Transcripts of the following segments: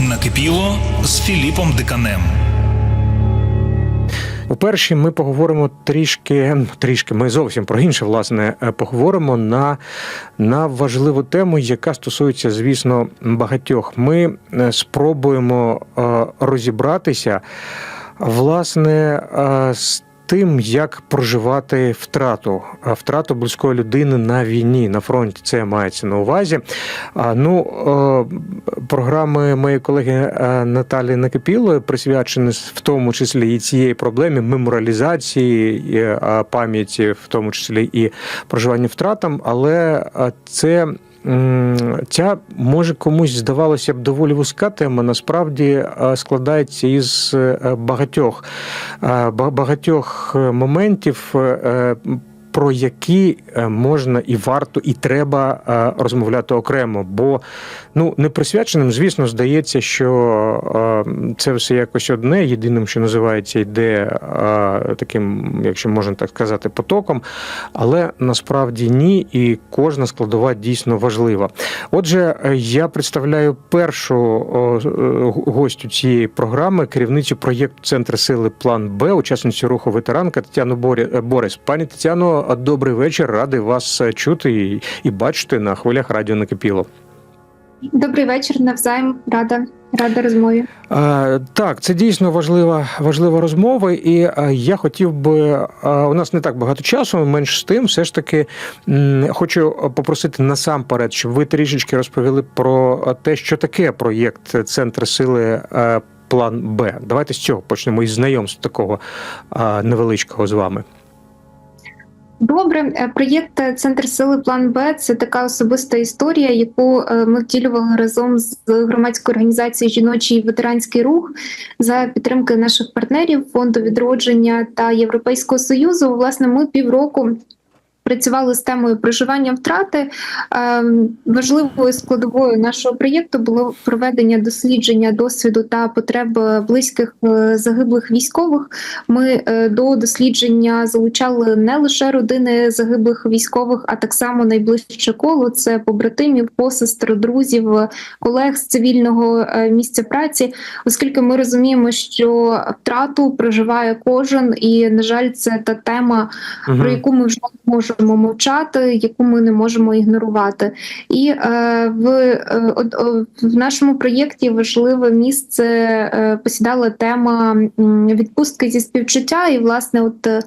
Накипіло з Філіпом Диканем. У першій ми поговоримо трішки, трішки, ми зовсім про інше, власне, е, поговоримо на, на важливу тему, яка стосується, звісно, багатьох. Ми е, спробуємо е, розібратися, власне, з тим, як проживати втрату, втрату близької людини на війні, на фронті. Це мається на увазі. А, Ну, е, програми моєї колеги е, Наталі Накипілої присвячені в тому числі і цієї проблемі меморалізації пам'яті, в тому числі і проживання втратам, але це. Ця може комусь здавалося б доволі вузька тема. Насправді е, складається із е, багатьох е, багатьох е, моментів. Про які е, можна і варто, і треба е, розмовляти окремо, бо ну не присвяченим, звісно, здається, що е, це все якось одне. Єдиним, що називається, йде таким, якщо можна так сказати, потоком, але насправді ні, і кожна складова дійсно важлива. Отже, я представляю першу гостю цієї програми, керівницю проєкту Центр сили План Б, учасницю руху ветеранка Тетяну Борис. Пані Тетяно, добрий вечір. Радий вас е, чути і, і бачити на хвилях радіо накипіло. Добрий вечір, навзаєм. Рада, рада розмові. Е, Так, це дійсно важлива, важлива розмова, і е, я хотів би. У нас не так багато часу, менш з тим, все ж таки м, хочу попросити насамперед, щоб ви трішечки розповіли про те, що таке проєкт Центр сили. План Б. Давайте з цього почнемо із знайомства такого невеличкого з вами. Добре, Е, проєкт е, Центр сили План Б це така особиста історія, яку е, ми втілювали разом з громадською організацією Жіночий ветеранський рух за підтримки наших партнерів фонду відродження та Європейського союзу. Власне, ми півроку. Працювали з темою проживання втрати. Ем, Важливою складовою нашого проєкту було проведення дослідження досвіду та потреб близьких е, загиблих військових. Ми е, до дослідження залучали не лише родини загиблих військових, а так само найближче коло це побратимів, посестер, друзів, колег з цивільного е, місця праці, оскільки ми розуміємо, що втрату проживає кожен, і на жаль, це та тема Мгм. про яку ми вже не можемо мовчати, яку ми не можемо ігнорувати. І е, в, е, в нашому проєкті важливе місце е, посідала тема відпустки зі співчуття, і власне, от. е,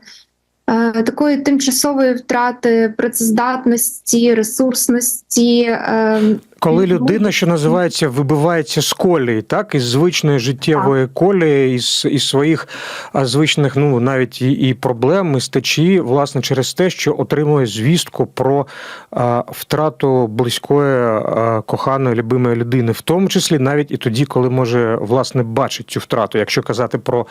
Такої тимчасової втрати працездатності, ресурсності, е, Коли людина, що називається, вибивається з колії, так із звичної життєвої колії, із, із своїх звичних, ну навіть і, і проблем, і стечі, власне, через те, що отримує звістку про а, втрату близької а, коханої любимої людини, в тому числі навіть і тоді, коли може власне бачить цю втрату, якщо казати про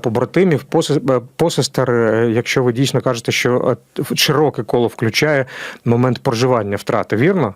побратимів, е, посестер, е, якщо ви дійсно кажете, що е, широке коло включає момент проживання втрати, вірно?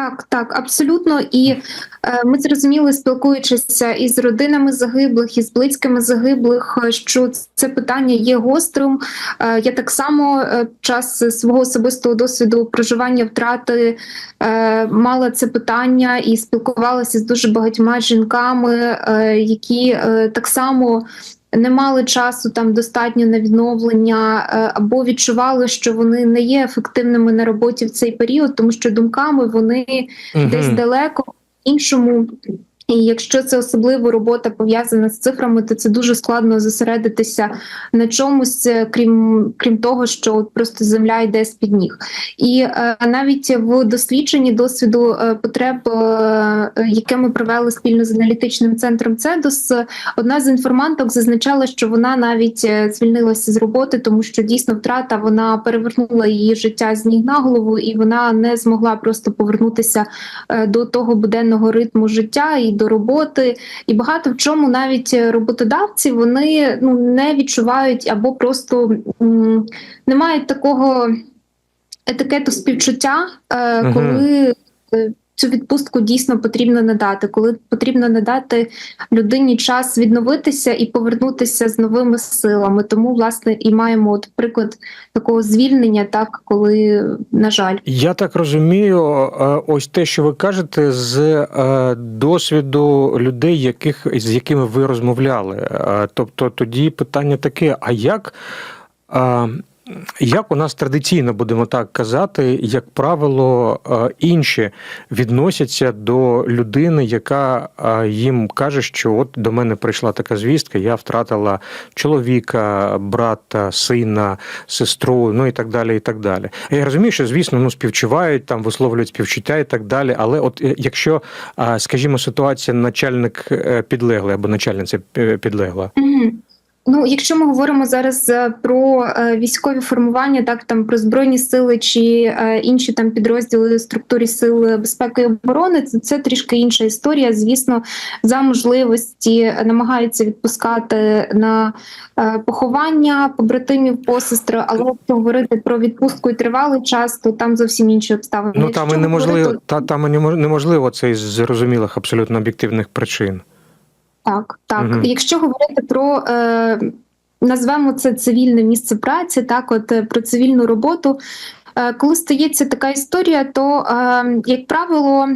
Так, так, абсолютно. І е, ми зрозуміли, спілкуючись із родинами загиблих, із близькими загиблих, що це питання є гострим. Е, я так само е, час свого особистого досвіду проживання втрати е, мала це питання і спілкувалася з дуже багатьма жінками, е, які е, так само. Не мали часу там достатньо на відновлення, е, або відчували, що вони не є ефективними на роботі в цей період, тому що думками вони десь далеко іншому. І якщо це особливо робота пов'язана з цифрами, то це дуже складно зосередитися на чомусь, е, крім крім того, що просто земля йде з під ніг. І е, навіть в дослідженні досвіду е, потреб, е, яке ми провели спільно з аналітичним центром ЦЕДОС, одна з інформанток зазначала, що вона навіть е, звільнилася з роботи, тому що дійсно втрата вона перевернула її життя з ніг на голову, і вона не змогла просто повернутися е, до того буденного ритму життя і до роботи. І багато в чому навіть роботодавці вони ну не відчувають або просто м, не мають такого етикету співчуття, е, коли. е, цю відпустку дійсно потрібно надати, коли потрібно надати людині час відновитися і повернутися з новими силами. Тому, власне, і маємо от приклад такого звільнення, так коли на жаль. Я так розумію, е, ось те, що ви кажете, з е, досвіду людей, яких з якими ви розмовляли. Е, Тобто тоді питання таке: а як? Як у нас традиційно будемо так казати, як правило, е, інші відносяться до людини, яка е, їм каже, що от до мене прийшла така звістка, я втратила чоловіка, брата, сина, сестру, ну і так далі. і так далі. Я розумію, що звісно, ну співчувають там, висловлюють співчуття і так далі. Але от е, якщо, скажімо, ситуація начальник підлеглий або начальниця підлегла, Мгм. Ну, якщо ми говоримо зараз е, про е, військові формування, так там про збройні сили чи е, інші там підрозділи структурі сил безпеки і оборони, це, це трішки інша історія. Звісно, за можливості намагаються відпускати на поховання побратимів, посестри, але говорити про відпустку і тривалий час, то там зовсім інші обставини. ну там і неможливо, говорити- та там неможливо це із зрозумілих абсолютно об'єктивних причин. Так, так. Мгм. Якщо говорити про е, назвемо це цивільне місце праці, так, от е, про цивільну роботу. е, Коли стається така історія, то е, як правило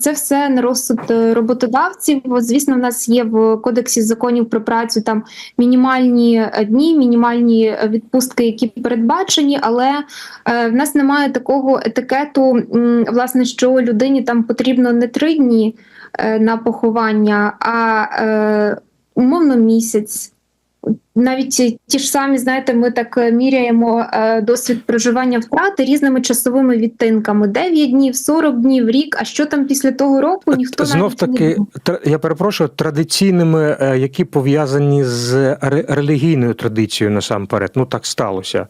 це все на розсуд роботодавців. Звісно, в нас є в кодексі законів про працю там мінімальні дні, мінімальні відпустки, які передбачені, але в нас немає такого етикету, власне, що людині там потрібно не три дні на поховання, а е, умовно місяць. Навіть ті- ж самі, знаєте, ми так е, міряємо е, досвід проживання втрати різними часовими відтинками: 9 днів, 40 днів, рік. А що там після того року? Ніхто Знов навіть таки, я перепрошую, традиційними, е, які пов'язані з ре- релігійною традицією насамперед. Ну так сталося.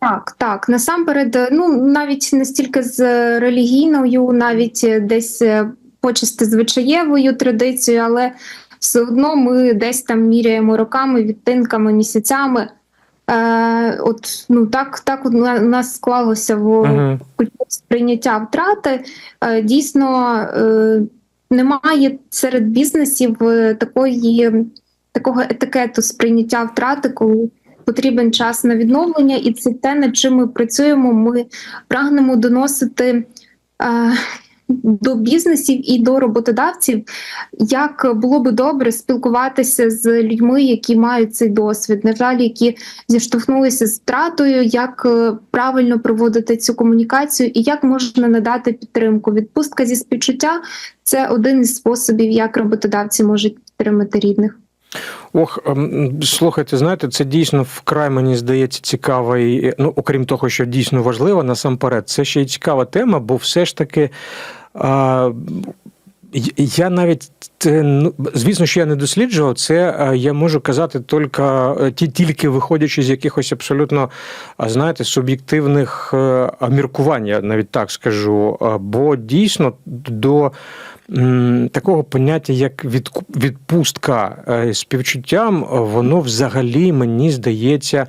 Так, так. Насамперед, е, ну навіть не стільки з е, релігійною, навіть е, десь е, почасти звичаєвою традицією, але все одно ми десь там міряємо роками, відтинками, місяцями. Е, от ну так, так у нас склалося в Угу. культурі сприйняття втрати. Е, дійсно е, немає серед бізнесів е, такої такого етикету сприйняття втрати, коли потрібен час на відновлення, і це те, над чим ми працюємо. Ми прагнемо доносити. До бізнесів і до роботодавців, як було би добре спілкуватися з людьми, які мають цей досвід, на жаль, які зіштовхнулися з втратою, як е, правильно проводити цю комунікацію і як можна надати підтримку. Відпустка зі співчуття це один із способів, як роботодавці можуть підтримати рідних. Ох, ем, слухайте, знаєте, це дійсно вкрай мені здається цікава і ну, окрім того, що дійсно важлива насамперед, це ще й цікава тема, бо все ж таки. uh, я навіть е, ну, звісно, що я не досліджував це. е, Я можу казати тільки, е, ті- тільки виходячи з якихось абсолютно, а, знаєте, суб'єктивних е, міркувань, я навіть так скажу. Е, Бо дійсно до такого поняття, як відпустка е, співчуттям, воно взагалі мені здається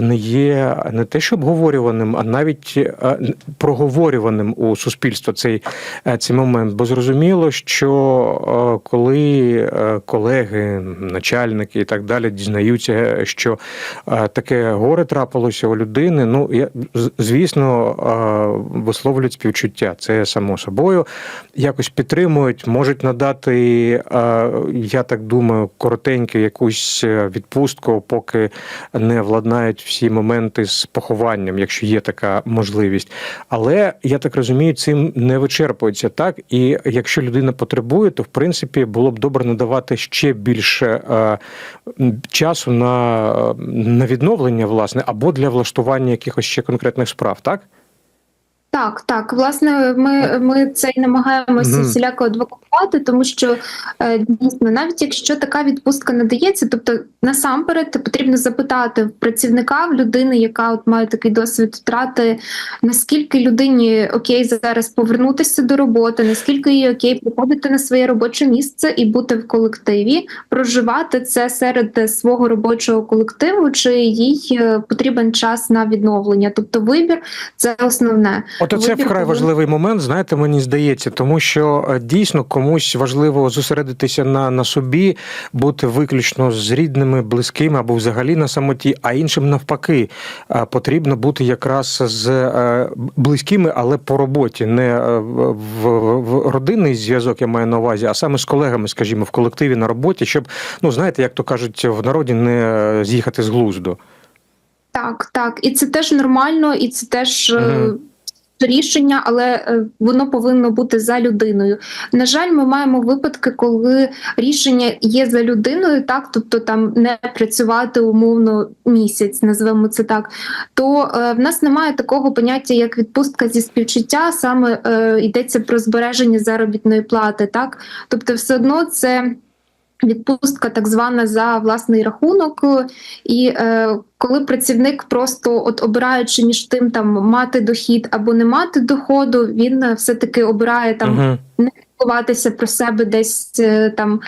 не є не те, що обговорюваним, а навіть е, проговорюваним у суспільство цей, е, цей момент. Бо зрозуміло, що е, коли е, колеги, начальники і так далі дізнаються, що е, таке горе трапилося у людини, ну я звісно висловлюють співчуття. Це само собою якось підтримують, можуть надати, я так думаю, коротеньку якусь відпустку, поки не владнають всі моменти з похованням, якщо є така можливість. Але я так розумію, цим не вичерпується так. І якщо людина потребує, то в принципі було б добре надавати ще більше е, часу на, на відновлення, власне, або для влаштування якихось ще конкретних справ, так? Так, так. Власне, ми, ми це і намагаємося Мгм. всіляко адвокувати, тому що е, дійсно, навіть якщо така відпустка надається, тобто насамперед потрібно запитати в працівника, в людини, яка от має такий досвід втрати, наскільки людині окей зараз повернутися до роботи, наскільки їй окей приходити на своє робоче місце і бути в колективі, проживати це серед свого робочого колективу, чи їй е, потрібен час на відновлення. Тобто вибір це основне. От це Вибір вкрай важливий момент, знаєте, мені здається, тому що е, дійсно комусь важливо зосередитися на, на собі, бути виключно з рідними, близькими або взагалі на самоті, а іншим навпаки е, потрібно бути якраз з е, близькими, але по роботі, не в, в, родинний зв'язок, я маю на увазі, а саме з колегами, скажімо, в колективі на роботі, щоб ну знаєте, як то кажуть в народі, не з'їхати з глузду. Так, так, і це теж нормально, і це теж. е, Мгм. Рішення, але е, воно повинно бути за людиною. На жаль, ми маємо випадки, коли рішення є за людиною, так тобто там не працювати умовно місяць, назвемо це так. То е, в нас немає такого поняття, як відпустка зі співчуття, саме е, йдеться про збереження заробітної плати. Так, тобто, все одно це. Відпустка так звана за власний рахунок, і е, коли працівник просто от обираючи між тим там мати дохід або не мати доходу, він е, все-таки обирає там Мгм. Піклуватися про себе, десь е, там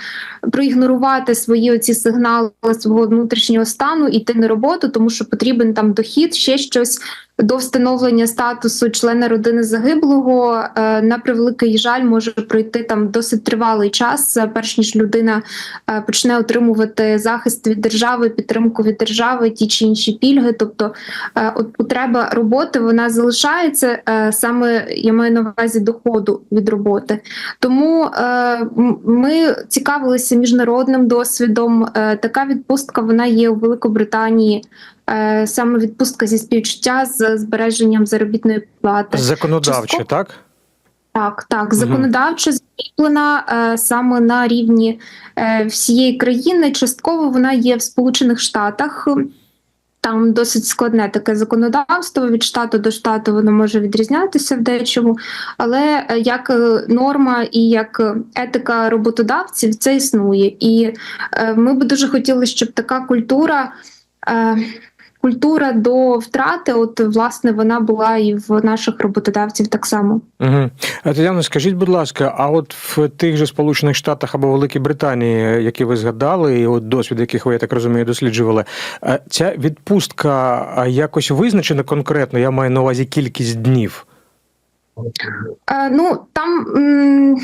проігнорувати свої оці сигнали свого внутрішнього стану, іти на роботу, тому що потрібен там дохід, ще щось до встановлення статусу члена родини загиблого. е, На превеликий жаль, може пройти там досить тривалий час, е, перш ніж людина почне отримувати захист від держави, підтримку від держави, ті чи інші пільги. Тобто, от потреба роботи вона залишається саме я маю на увазі доходу від роботи. Тому е, ми цікавилися міжнародним досвідом. Е, така відпустка вона є у Великобританії. Е, саме відпустка зі співчуття з збереженням заробітної плати. Законодавче, Частково- так? Так, так, законодавчо закріплена е, саме на рівні е, всієї країни. Частково вона є в Сполучених Штатах. Там досить складне таке законодавство від штату до штату воно може відрізнятися в дечому, але е, як е, норма і як етика роботодавців це існує. І е, ми би дуже хотіли, щоб така культура. Культура до втрати, от власне, вона була і в наших роботодавців так само. Угу. Тетяно, скажіть, будь ласка, а от в тих же Сполучених Штатах або Великій Британії, які ви згадали, і от досвід, яких ви, я так розумію, досліджували, е, ця відпустка якось визначена конкретно, я маю на увазі кількість днів. Е, ну там м,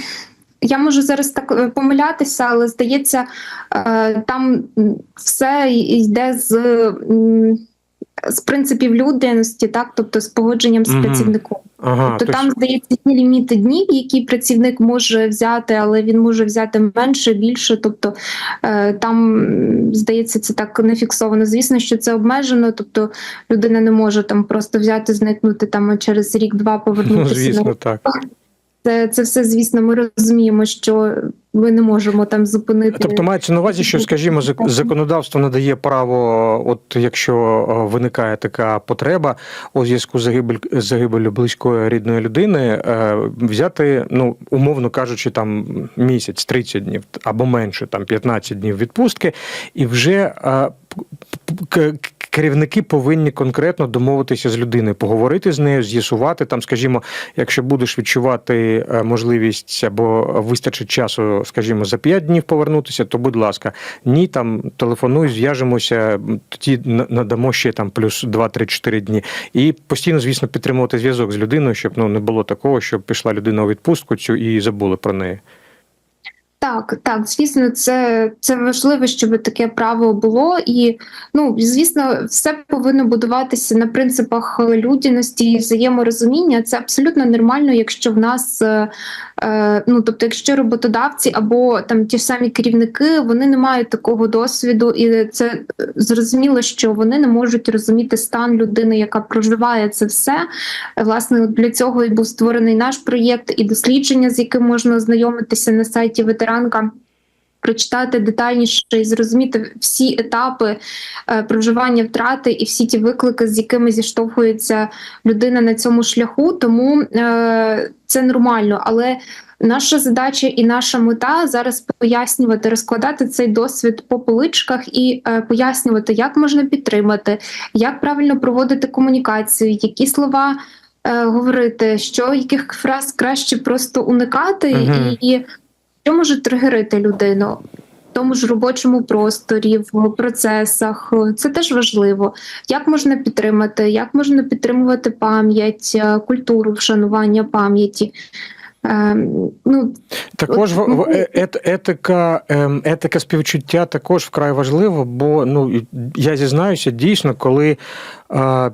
я можу зараз так е, помилятися, але здається, е, там все йде з, з принципів людяності, так, тобто з погодженням з працівником. Ага, Тобто тобто- там здається є ліміти днів, які працівник може взяти, але він може взяти менше, більше. Тобто е, там здається, це так не фіксовано. Звісно, що це обмежено. Тобто людина не може там просто взяти, зникнути там через рік-два ну, повернутися. на звісно, так. Це, це все, звісно, ми розуміємо, що ми не можемо там зупинити. Тобто мається на увазі, що, скажімо, законодавство надає право, от якщо е, виникає така потреба у зв'язку з загибель загибелю близької рідної людини, е, взяти, ну умовно кажучи, там місяць, 30 днів або менше, там 15 днів відпустки, і вже е, керівники повинні конкретно домовитися з людиною, поговорити з нею, з'ясувати там, скажімо, якщо будеш відчувати е, можливість або вистачить часу, скажімо, за 5 днів повернутися, то будь ласка, ні, там телефонуй, зв'яжемося, тоді надамо ще там плюс 2-3-4 дні. І постійно, звісно, підтримувати зв'язок з людиною, щоб ну не було такого, щоб пішла людина у відпустку цю і забули про неї. Так, так, звісно, це, це важливо, щоб таке право було. І ну, звісно, все повинно будуватися на принципах людяності і взаєморозуміння. Це абсолютно нормально, якщо в нас е, е, ну тобто, якщо роботодавці або там ті ж самі керівники вони не мають такого досвіду, і це е, зрозуміло, що вони не можуть розуміти стан людини, яка проживає це все. Власне, для цього і був створений наш проєкт, і дослідження, з яким можна ознайомитися на сайті ветеранка. Прочитати детальніше і зрозуміти всі етапи е, проживання втрати і всі ті виклики, з якими зіштовхується людина на цьому шляху. Тому е, це нормально. Але наша задача і наша мета зараз пояснювати, розкладати цей досвід по поличках і е, пояснювати, як можна підтримати, як правильно проводити комунікацію, які слова е, говорити, що яких фраз краще просто уникати, і, і що може тригерити людину. В тому ж робочому просторі, в процесах. Це теж важливо. Як можна підтримати, як можна підтримувати пам'ять, е, культуру вшанування пам'яті. Ем, Ну, Також От, в, ну, е- ет- етика, ем, етика співчуття також вкрай важлива, бо ну я зізнаюся, дійсно, коли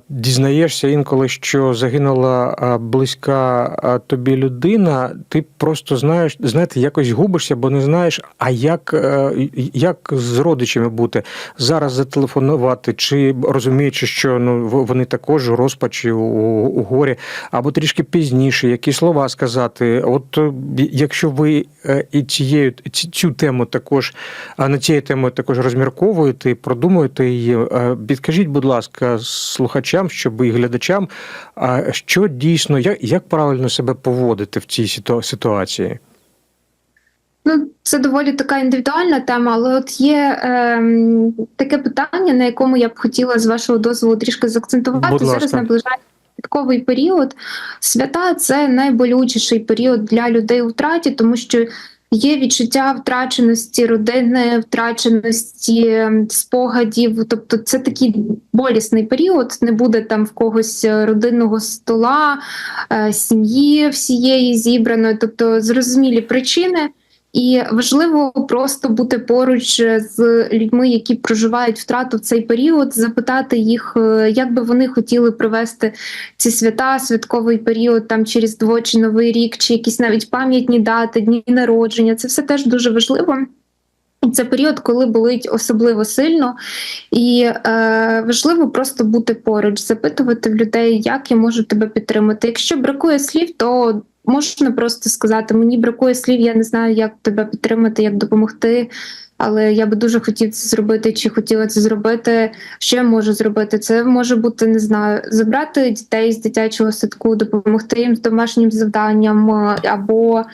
дізнаєшся інколи, що загинула близька тобі людина, ти просто знаєш, знаєте, якось губишся, бо не знаєш, а як, е, як з родичами бути зараз зателефонувати, чи розуміючи, що ну вони також у розпачі у, у горі, або трішки пізніше, які слова сказати. От е, якщо ви е, і цією цю тему також на цією темою також розмірковуєте, продумуєте її. Підкажіть, будь ласка, слухачам, щоб і глядачам, а що дійсно, як, як правильно себе поводити в цій ситуації? Ну, це доволі така індивідуальна тема, але от є ем, таке питання, на якому я б хотіла з вашого дозволу трішки заакцентувати. Будь Зараз наближається святковий період. Свята це найболючіший період для людей у втраті, тому що є відчуття втраченості родини, втраченості ем, спогадів. Тобто, це такий болісний період. Не буде там в когось е, родинного стола, е, сім'ї всієї зібраної, тобто зрозумілі причини. І важливо просто бути поруч з людьми, які проживають втрату в цей період, запитати їх, е, як би вони хотіли провести ці свята, святковий період, там через Різдво, чи Новий рік, чи якісь навіть пам'ятні дати, дні народження. Це все теж дуже важливо. Це період, коли болить особливо сильно, і е, важливо просто бути поруч, запитувати в людей, як я можу тебе підтримати. Якщо бракує слів, то можна просто сказати: мені бракує слів, я не знаю, як тебе підтримати, як допомогти. Але я би дуже хотів це зробити, чи хотіла це зробити. Що я можу зробити? Це може бути не знаю, забрати дітей з дитячого садку, допомогти їм з домашнім завданням е, або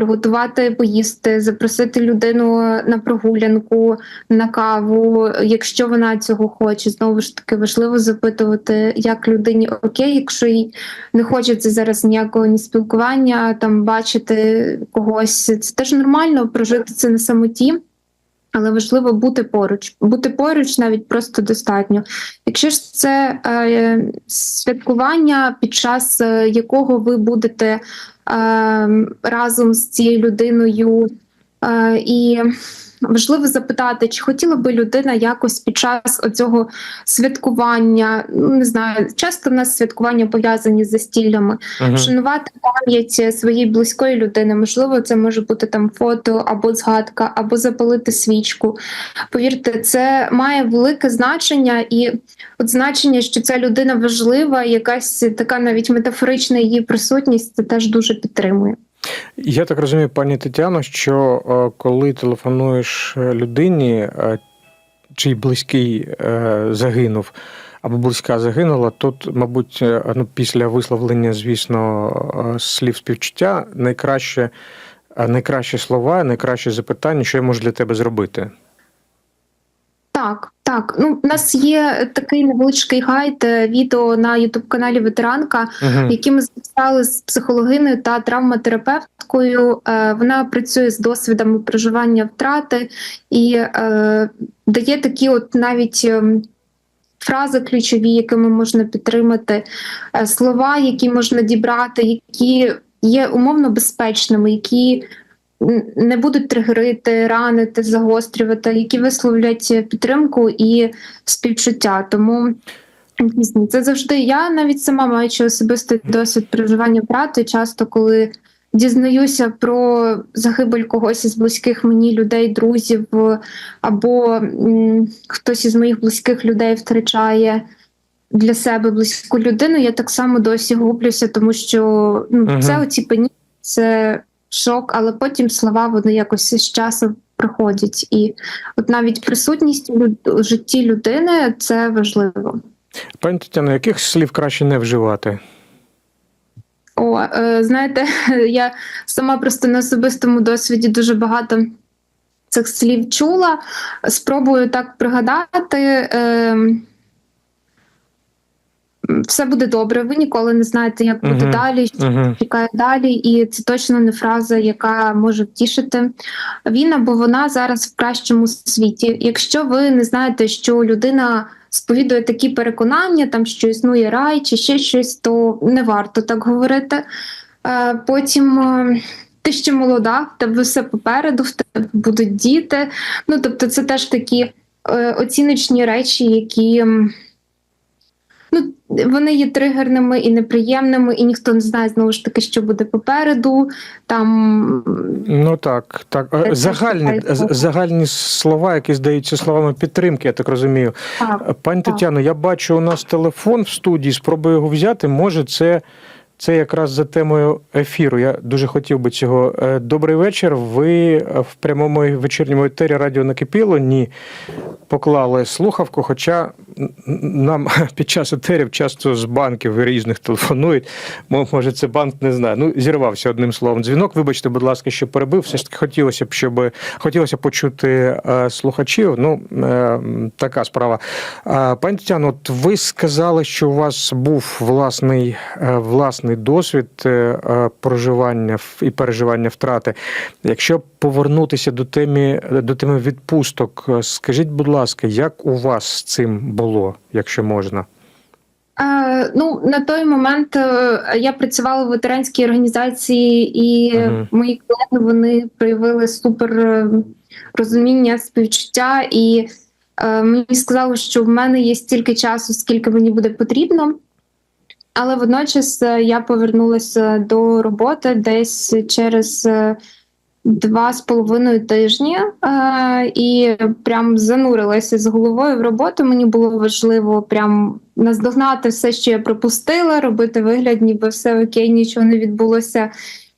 приготувати поїсти, запросити людину на прогулянку, на каву, якщо вона цього хоче. Знову ж таки важливо запитувати, як людині окей, якщо їй не хочеться зараз ніякого ні спілкування, там бачити когось. Це теж нормально прожити це на самоті. Але важливо бути поруч. Бути поруч навіть просто достатньо. Якщо ж це е, святкування, під час е, якого ви будете е, разом з цією людиною, і важливо запитати, чи хотіла би людина якось під час оцього святкування, ну не знаю, часто в нас святкування пов'язані з застіллями, Мгм. вшанувати пам'ять своєї близької людини. Можливо, це може бути там фото або згадка, або запалити свічку. Повірте, це має велике значення, і от значення, що ця людина важлива, якась така навіть метафорична її присутність, це теж дуже підтримує. Я так розумію, пані Тетяно, що е, коли телефонуєш е, людині, е, чий близький загинув або близька загинула, тут, мабуть, ну, після висловлення, звісно, слів співчуття, найкраще, найкращі слова, найкраще запитання, що я можу для тебе зробити. Так, так. Ну, у нас є такий невеличкий гайд, е, відео на ютуб каналі Ветеранка. Угу. які ми записали з психологиною та травматерапевткою. Е, Вона працює з досвідами проживання втрати і е, дає такі, от навіть. ем, Фрази ключові, якими можна підтримати, е, слова, які можна дібрати, які є умовно безпечними, які не будуть тригерити, ранити, загострювати, які висловлять підтримку і співчуття. Тому Дійсно, це завжди я навіть сама маючи особистий досвід проживання втрати, часто коли дізнаюся про загибель когось із близьких мені людей, друзів, або м, хтось із моїх близьких людей втрачає для себе близьку людину, я так само досі гублюся, тому що ну, Мгм. це оціпені, це шок, але потім слова вони якось з часом приходять. І от навіть присутність у житті людини це важливо. Пані Тетяно, яких слів краще не вживати? О, е, знаєте, я сама просто на особистому досвіді дуже багато цих слів чула. Спробую так пригадати. Все буде добре. Ви ніколи не знаєте, як буде Мгм. далі, що Угу. чекає далі, і це точно не фраза, яка може втішити. Він або вона зараз в кращому світі. Якщо ви не знаєте, що людина сповідує такі переконання, там що існує рай чи ще щось, то не варто так говорити. Е, Потім е, ти ще молода, в тебе все попереду, в тебе будуть діти. Ну тобто, це теж такі е, оціночні речі, які. Ну, вони є тригерними і неприємними, і ніхто не знає знову ж таки, що буде попереду. Там Ну так, так. Е, Загальні, загальні слова, які здаються словами підтримки, я так розумію. так, Пані Так. Тетяно, я бачу, у нас телефон в студії, спробую його взяти. Може, це, це якраз за темою ефіру. Я дуже хотів би цього. Е, Добрий вечір. Ви в прямому вечірньому етері радіо накипіло? Ні. Поклали слухавку, хоча нам під час етерів часто з банків різних телефонують. Мо- Може, це банк не знаю. Ну, зірвався одним словом. Дзвінок. Вибачте, будь ласка, що перебив. Все ж таки хотілося б, щоб хотілося почути е, слухачів. Ну, е, така справа. Пані Тетяно, от ви сказали, що у вас був власний, е, власний досвід е, е, проживання і переживання втрати. Якщо повернутися до теми, до теми відпусток, е, скажіть, будь ласка, як у вас з цим було, якщо можна? Ну, на той момент я працювала в ветеранській організації, і Мгм. мої колеги вони проявили супер розуміння, співчуття, і е, мені сказали, що в мене є стільки часу, скільки мені буде потрібно. Але водночас е, я повернулася до роботи десь через е, два з половиною тижні е, і прям занурилася з головою в роботу. Мені було важливо прям наздогнати все, що я пропустила, робити вигляд, ніби все окей, нічого не відбулося,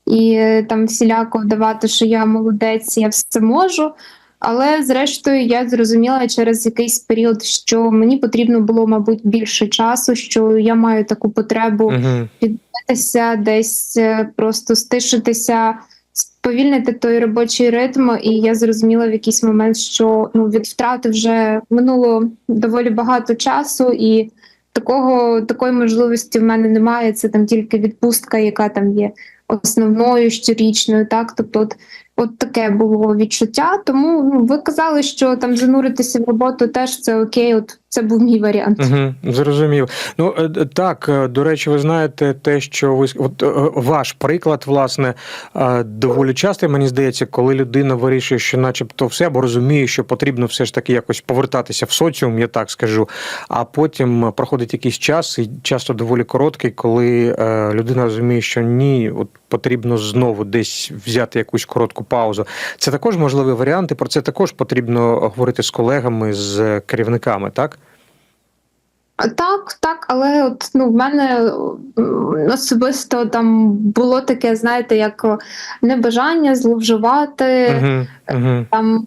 і там всіляко вдавати, що я молодець, я все можу. Але зрештою я зрозуміла через якийсь період, що мені потрібно було, мабуть, більше часу, що я маю таку потребу Угу. відбитися, десь е, просто стишитися, сповільнити той робочий ритм. І я зрозуміла в якийсь момент, що ну від втрати вже минуло доволі багато часу, і такого такої можливості в мене немає. Це там тільки відпустка, яка там є основною щорічною. Так, тобто, от, от таке було відчуття. Тому ну, ви казали, що там зануритися в роботу теж це окей. От це був мій варіант. Угу, зрозумів. Ну е, так, е, до речі, ви знаєте те, що ви от, е, ваш приклад, власне, доволі часто, мені здається, коли людина вирішує, що, начебто, все або розуміє, що потрібно все ж таки якось повертатися в соціум, я так скажу. А потім проходить якийсь час, і часто доволі короткий, коли людина розуміє, що ні, от потрібно знову десь взяти якусь коротку паузу. Це також можливий варіант, і про це також потрібно говорити з колегами, з керівниками, так? Так, так, але от ну в мене особисто там було таке, знаєте, як небажання зловживати Угу, угу. там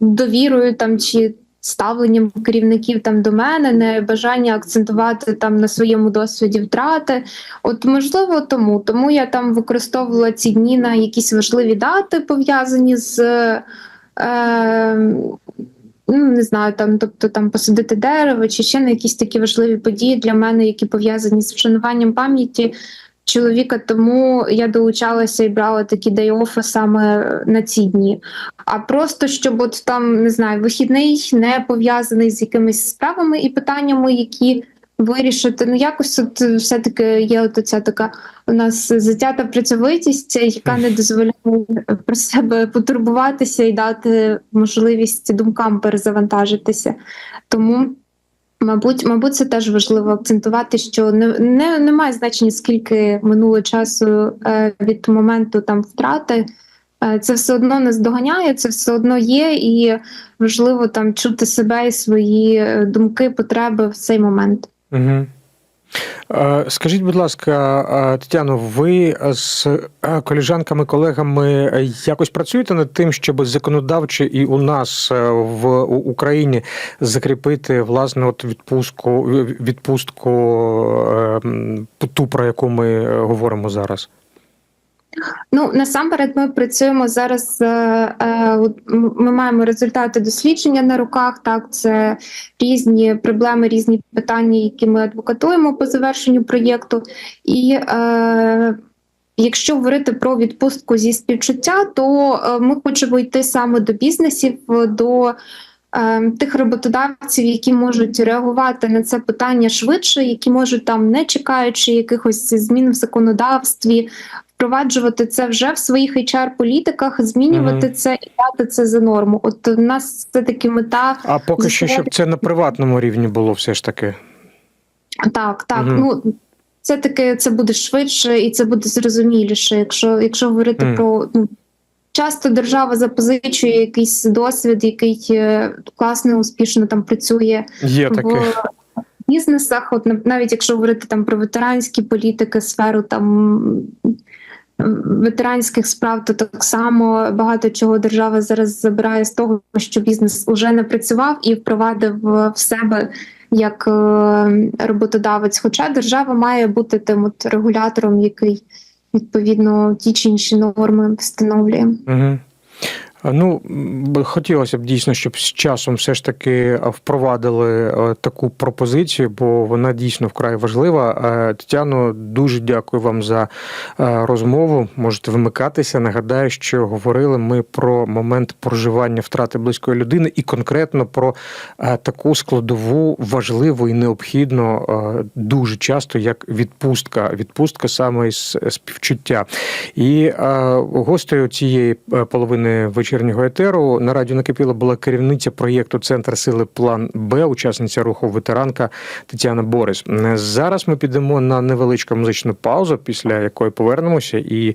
довірою там чи ставленням керівників там до мене, не бажання акцентувати там на своєму досвіді втрати. От можливо, тому тому я там використовувала ці дні на якісь важливі дати, пов'язані з. Е, Ну, не знаю, там, тобто там посадити дерево чи ще на якісь такі важливі події для мене, які пов'язані з вшануванням пам'яті чоловіка. Тому я долучалася і брала такі дейофи саме на ці дні. А просто щоб от там не знаю, вихідний не пов'язаний з якимись справами і питаннями, які вирішити. Ну якось от все таки є от ця така у нас затята працьовитість, яка не дозволяє про себе потурбуватися і дати можливість думкам перезавантажитися. Тому. Мабуть, мабуть, це теж важливо акцентувати, що не, не немає значення, скільки минуло часу е, від моменту там втрати. Е, це все одно не здоганяє, це все одно є, і важливо там чути себе і свої е, думки, потреби в цей момент. Угу. Скажіть, будь ласка, е, Тетяно, ви з коліжанками, колегами якось працюєте над тим, щоб законодавчо і у нас е, в Україні закріпити власне от відпустку відпустку е, ту, про яку ми е, говоримо зараз? Ну насамперед, ми працюємо зараз. е, е, Ми маємо результати дослідження на руках. Так, це різні проблеми, різні питання, які ми адвокатуємо по завершенню проєкту. І е, якщо говорити про відпустку зі співчуття, то ми хочемо йти саме до бізнесів, до тих роботодавців, які можуть реагувати на це питання швидше, які можуть там, не чекаючи якихось змін в законодавстві, впроваджувати це вже в своїх HR-політиках, змінювати Мгм. це і дати це за норму. От в нас це таки мета. А поки що, щоб це на приватному рівні було все ж таки. Так, так. Мгм. Ну це таки це буде швидше і це буде зрозуміліше, якщо, якщо говорити Мгм. про ну. Часто держава запозичує якийсь досвід, який е, класно, успішно там працює Є таке. в бізнесах. От навіть якщо говорити там про ветеранські політики, сферу там ветеранських справ, то так само багато чого держава зараз забирає з того, що бізнес уже не працював і впровадив в себе як е, роботодавець. Хоча держава має бути тим от регулятором, який відповідно ті чи інші норми встановлює. Угу. Ну, хотілося б дійсно, щоб з часом все ж таки впровадили е, таку пропозицію, бо вона дійсно вкрай важлива. Е, Тетяно, дуже дякую вам за е, розмову. Можете вимикатися. Нагадаю, що говорили ми про момент проживання втрати близької людини і конкретно про е, таку складову важливу і необхідну е, дуже часто як відпустка. Відпустка саме із співчуття. І е, гостею цієї е, половини вечірнього етеру на радіо накипіла була керівниця проєкту Центр сили План Б, учасниця руху ветеранка Тетяна Борис. Зараз ми підемо на невеличку музичну паузу, після якої повернемося і